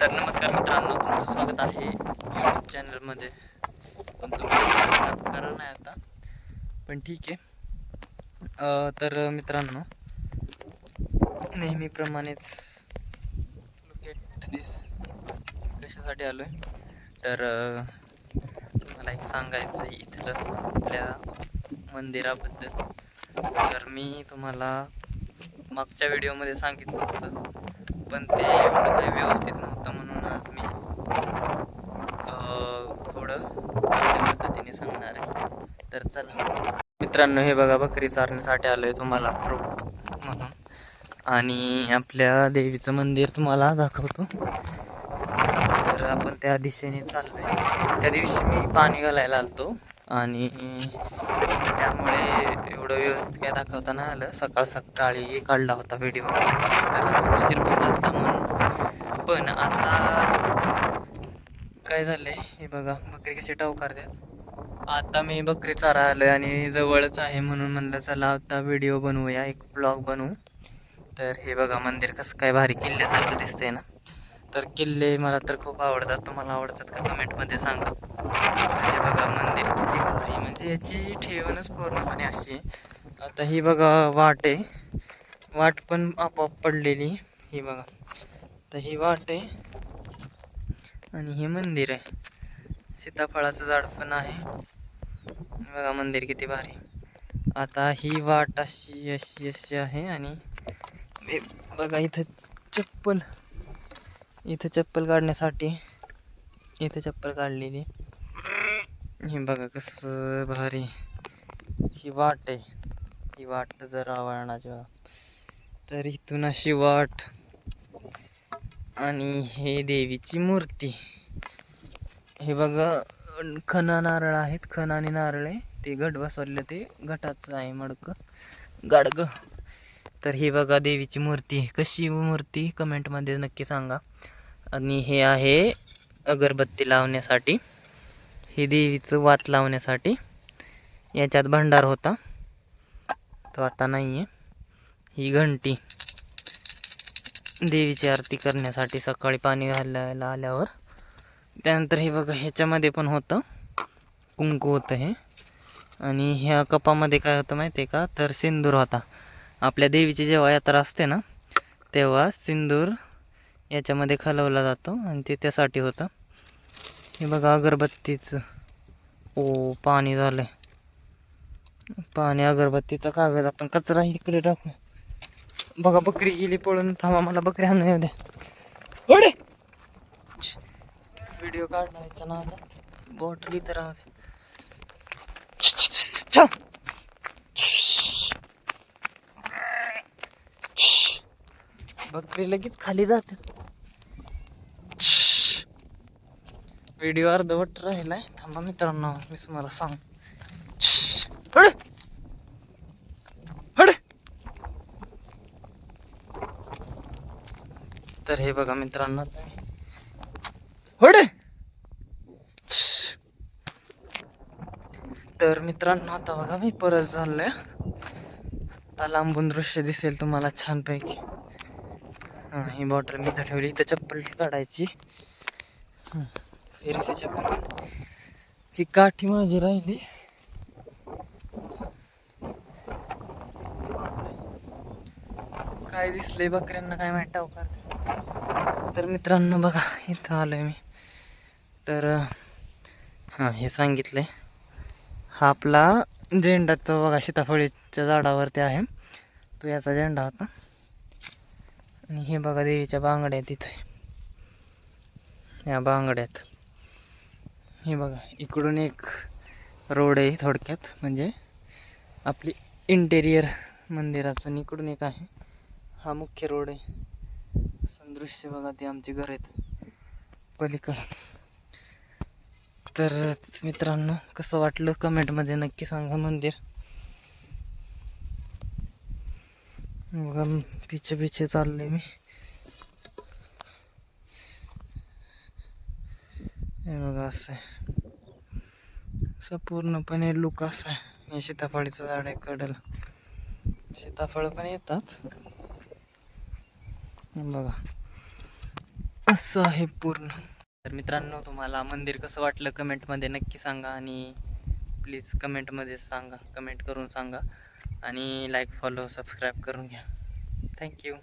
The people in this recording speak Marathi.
तर नमस्कार मित्रांनो तुमचं स्वागत आहे यूट्यूब चॅनलमध्ये पण तुम्ही सबस्क्राईब करा नाही आता. पण ठीक आहे. तर मित्रांनो नेहमीप्रमाणेच दिस कशासाठी आलो आहे तर मला एक सांगायचं आहे इथलं आपल्या मंदिराबद्दल. तर मी तुम्हाला मागच्या व्हिडिओमध्ये सांगितलं होतं. पण ते एवढं काही व्यवस्थित नव्हतं म्हणून आज मी थोडं पद्धतीने सांगणार आहे. तर चला. मित्रांनो हे बघा बकरी चारण्यासाठी आलो आहे तुम्हाला प्रूफ म्हणून. आणि आपल्या देवीचं मंदिर तुम्हाला दाखवतो. तर आपण त्या दिशेने चाललोय. त्या दिवशी मी पाणी घालायला आलतो. आणि त्यामुळे एवढं व्यवस्थित काय दाखवता नाही आलं. सकाळ सकाळी काढला होता व्हिडिओ उशीर पण म्हणून. पण आता काय झालंय? हे बघा बकरी कशी टाव करतात. आता मी बकरी चारा आलोय आणि जवळच आहे म्हणून म्हणलं चला आता व्हिडिओ बनवूया एक ब्लॉग बनवू. तर हे बघा मंदिर कसं काय भारी किल्ल्यासारखं दिसतंय ना. तर किल्ले मला तर खूप आवडतात. तुम्हाला आवडतात का? कमेंटमध्ये सांगा. बघा मंदिर किती भारी म्हणजे याची ठेवणच पूर्णपणे अशी. आहे. आता ही बघा वाट आहे. वाट पण आपोआप पडलेली ही बघा. तर ही वाट आहे आणि हे मंदिर आहे. सीताफळाचं झाड पण आहे. बघा मंदिर किती भारी. आता ही वाट अशी अशी अशी आहे आणि बघा इथं चप्पल. इथं चप्पल काढण्यासाठी इथं चप्पल काढलेली. हे बघा कसं भारी. ही वाट आहे. ही वाट जर आवरणाची तर इथून अशी वाट. आणि हे देवीची मूर्ती. हे बघा खन खना नारळ आहेत. खण आणि नारळ आहे. ते घट बसवलेलं ते घटाचं आहे मडकं. गाडगं. तर ही बघा देवीची मूर्ती. कशी मूर्ती? कमेंटमध्ये नक्की सांगा. आणि हे आहे अगरबत्ती लावण्यासाठी. हे देवीचं वात लावण्यासाठी याच्यात भंडार होता. तो आता नाही आहे ही घंटी देवीची आरती करण्यासाठी सकाळी पाणी घालायला आल्यावर. त्यानंतर हे बघा ह्याच्यामध्ये पण होतं. कुंकू होतं हे. आणि ह्या कपामध्ये काय होतं माहिती आहे का? तर सिंदूर होता. आपल्या देवीची जेव्हा यात्रा असते ना तेव्हा सिंदूर याच्यामध्ये खलवला जातो आणि ते त्यासाठी होतं. हे बघा अगरबत्तीचं. ओ पाणी झालं पाणी अगरबत्तीचा कागद आपण कचरा इकडे टाकू. बघा बकरी गेली पळून. थांबा मला बकरी आणून येऊ द्या. ओढे! व्हिडिओ काढण्याचा ना बॉटल इथं राहू छा. बकरी लगेच खाली जाते. व्हिडिओ अर्धवट राहिलाय. थांबा मित्रांनो मी तुम्हाला सांग हड हड तर हे बघा मित्रांनो. हड तर मित्रांनो आता बघा मी परत झालोय आता लांबून दृश्य दिसेल तुम्हाला छानपैकी. हां ही बॉटल मी इथं ठेवली. इथं चप्पल काढायची. हं, फेरीची ही काठी माझी राहिली. काय दिसले बकऱ्यांना काय माहिती टावकार तर मित्रांनो बघा इथं आलोय मी. तर हां हे सांगितलंय. हा आपला झेंडा तो बघा सीताफळीच्या झाडावरती आहे. तो याचा झेंडा होता. आणि हे बघा देवीच्या बांगड्या तिथे या बांगड्यात. हे बघा इकडून एक रोड आहे थोडक्यात म्हणजे आपली इंटेरियर मंदिराचं आणि इकडून एक आहे. हा मुख्य रोड आहे. सदृश्य बघा ते आमचे घर आहेत. पलीकडं. तर मित्रांनो कसं वाटलं कमेंटमध्ये नक्की सांगा मंदिर. बघा पिछे पिछे चालले मी. हे बघा असं आहे. असं पूर्णपणे लुक असं आहे. हे सीताफळीचं झाड आहे कडल. सीताफळ पण येतात. बघा. असं आहे पूर्ण. तर मित्रांनो तुम्हाला मंदिर कसं वाटलं कमेंटमध्ये नक्की सांगा आणि प्लीज कमेंटमध्ये सांगा. कमेंट करून सांगा. आणि लाईक फॉलो सबस्क्राईब करून घ्या. थँक्यू